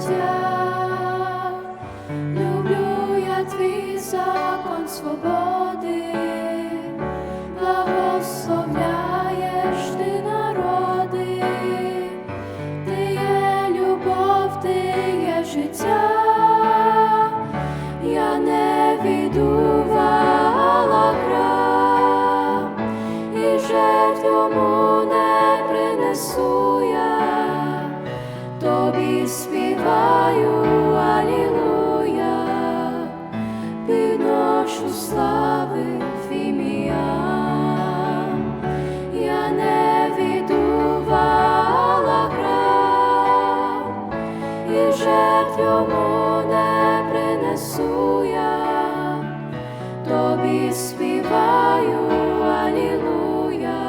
суддя, люблю я твій закон свободи, благословляєш ти народи, ти є любов, ти є життя, я не відувала грам, і жертв йому не принесу. я, тобі співаю, алілуя, підношу слави в ім'я. Я не відувала грам, і жертв йому не принесу я, тобі співаю, алілуя,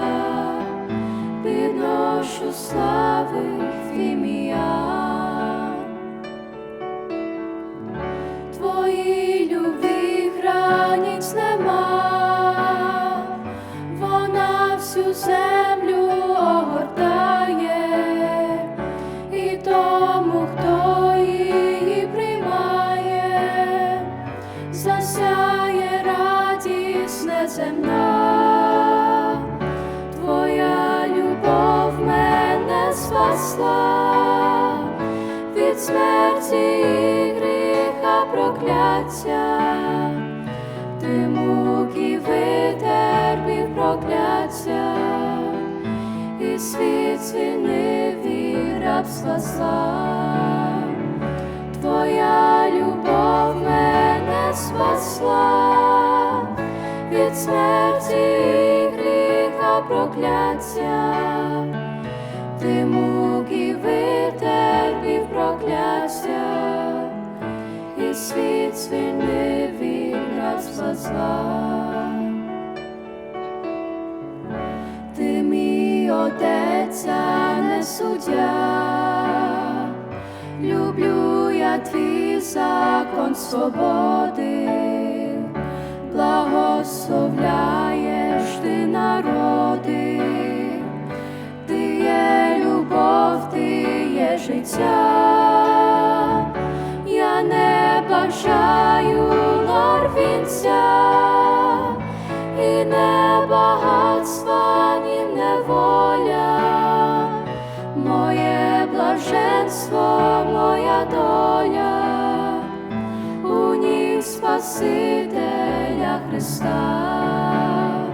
підношу слави ім'я. Землю огортає, і тому, хто її приймає, засяє радість неземна, твоя любов мене спасла. Від смерті гріха прокляття, ти муки витерпів світ звільнив від рабства зла. Твоя любов мене спасла від смерті гріха прокляття ти муки витерпів прокляття, і світ звільнив від рабства зла. Отець, не суддя, люблю я твій закон свободи, благословляєш ти народи. Ти є любов, ти є життя, я не бажаю ларвінця, і не багатства, Спасителя Христа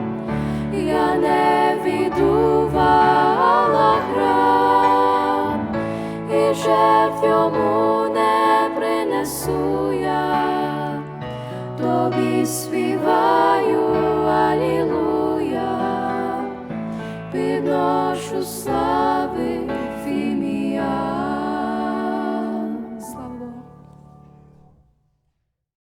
я не відувала грам, і жертв йому не принесу я, тобі співаю, алілуя, підношу славу.